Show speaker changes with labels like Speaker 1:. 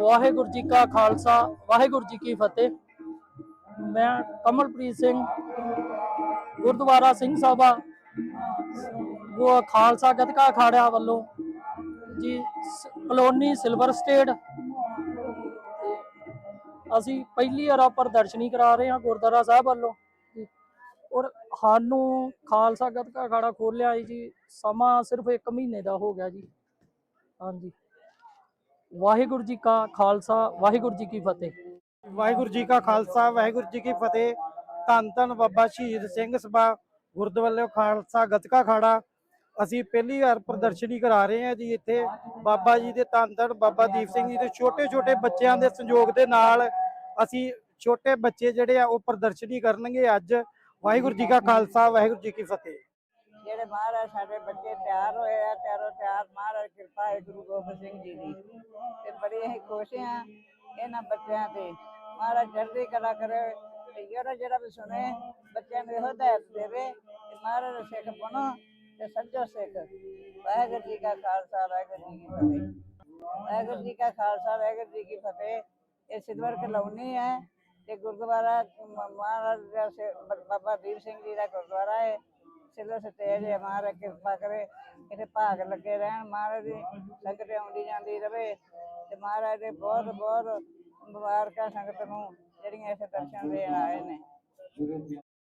Speaker 1: ਵਾਹਿਗੁਰੂ ਜੀ ਕਾ ਖਾਲਸਾ ਵਾਹਿਗੁਰੂ ਜੀ ਕੀ ਫਤਿਹ। ਮੈਂ ਕਮਲਪ੍ਰੀਤ ਸਿੰਘ ਗੁਰਦੁਆਰਾ ਸਿੰਘ ਸਭਾ ਉਹ ਖਾਲਸਾ ਗਤਕਾ ਅਖਾੜਿਆ ਵੱਲੋਂ ਜੀ ਕਲੋਨੀ ਸਿਲਵਰ ਸਟੇਟ। ਅਸੀਂ ਪਹਿਲੀ ਵਾਰ ਪ੍ਰਦਰਸ਼ਨੀ ਕਰਾ ਰਹੇ ਹਾਂ ਗੁਰਦੁਆਰਾ ਸਾਹਿਬ ਵੱਲੋਂ। ਔਰ ਸਾਨੂੰ ਖਾਲਸਾ ਗਤਕਾ ਅਖਾੜਾ ਖੋਲਿਆ ਜੀ, ਸਮਾਂ ਸਿਰਫ 1 ਮਹੀਨੇ ਦਾ ਹੋ ਗਿਆ ਜੀ। ਹਾਂਜੀ। ਵਾਹਿਗੁਰੂ ਜੀ ਕਾ ਖਾਲਸਾ, ਵਾਹਿਗੁਰੂ ਜੀ ਕੀ ਫਤਿਹ।
Speaker 2: ਵਾਹਿਗੁਰੂ ਜੀ ਕਾ ਖਾਲਸਾ, ਵਾਹਿਗੁਰੂ ਜੀ ਕੀ ਫਤਿਹ। ਧੰਨ ਧੰਨ ਬਾਬਾ ਸ਼ਹੀਦ ਸਿੰਘ ਸਭਾ, ਗੁਰਦੁਆਰੇ ਖਾਲਸਾ ਗਤਕਾ ਖਾੜਾ ਅਸੀਂ ਪਹਿਲੀ ਵਾਰ ਪ੍ਰਦਰਸ਼ਨੀ ਕਰਾ ਰਹੇ ਹਾਂ ਜੀ ਇੱਥੇ। ਬਾਬਾ ਜੀ ਦੇ ਧੰਨ ਧੰਨ ਬਾਬਾ ਦੀਪ ਸਿੰਘ ਜੀ ਦੇ ਛੋਟੇ ਛੋਟੇ ਬੱਚਿਆਂ ਦੇ ਸੰਯੋਗ ਦੇ ਨਾਲ ਅਸੀਂ ਛੋਟੇ ਬੱਚੇ ਜਿਹੜੇ ਆ, ਉਹ ਪ੍ਰਦਰਸ਼ਨੀ ਕਰਨਗੇ ਅੱਜ। ਵਾਹਿਗੁਰੂ ਜੀ ਕਾ ਖਾਲਸਾ, ਵਾਹਿਗੁਰੂ ਜੀ ਕੀ ਫਤਿਹ।
Speaker 3: ਜਿਹੜੇ ਮਹਾਰਾਜ ਸਾਡੇ ਬੱਚੇ ਤਿਆਰ ਹੋਏ ਆ, ਤਿਆਰੋ ਤਿਆਰ, ਮਹਾਰਾਜ ਕਿਰਪਾ ਹੈ ਗੁਰੂ ਗੋਬਿੰਦ ਸਿੰਘ ਜੀ ਦੀ। ਤੇ ਬੜੇ ਅਸੀਂ ਖੁਸ਼ ਆ ਇਹਨਾਂ ਬੱਚਿਆਂ ਤੇ। ਮਹਾਰਾਜ ਜਲਦੀ ਕਲਾ ਕਰੇ, ਤੇ ਜਿਹੜਾ ਜਿਹੜਾ ਵੀ ਸੁਣੇ, ਬੱਚਿਆਂ ਨੂੰ ਇਹੋ ਹਦਾਇਤ ਦੇਵੇ ਕਿ ਮਹਾਰਾਜ ਸਿੱਖ ਬਣੋ। ਤੇ ਸੱਜੋ ਸਿੱਖ। ਵਾਹਿਗੁਰੂ ਜੀ ਕਾ ਖਾਲਸਾ, ਵਾਹਿਗੁਰੂ ਜੀ ਕੀ ਫਤਿਹ। ਵਾਹਿਗੁਰੂ ਜੀ ਕਾ ਖਾਲਸਾ, ਵਾਹਿਗੁਰੂ ਜੀ ਕੀ ਫਤਿਹ। ਇਹ ਸਿਲਵਰ ਕਲੋਨੀ ਹੈ ਤੇ ਗੁਰਦੁਆਰਾ ਮਹਾਰਾਜ ਬਾਬਾ ਦੀਪ ਸਿੰਘ ਜੀ ਦਾ ਗੁਰਦੁਆਰਾ ਹੈ। ਸਿਲਵਰ ਸਟੇਜ ਹੈ, ਮਹਾਰਾਜ ਕਿਰਪਾ ਕਰੇ। ਇੱਥੇ ਭਾਗ ਲੱਗੇ ਰਹਿਣ, ਮਹਾਰਾਜ ਦੀ ਸੰਗਤ ਆਉਂਦੀ ਜਾਂਦੀ ਰਵੇ ਤੇ ਮਹਾਰਾਜ ਦੇ ਬਹੁਤ ਬਹੁਤ ਮੁਬਾਰਕਾਂ ਸੰਗਤ ਨੂੰ, ਜਿਹੜੀਆਂ ਇੱਥੇ ਦਰਸ਼ਨ ਦੇਣ ਆਏ ਨੇ।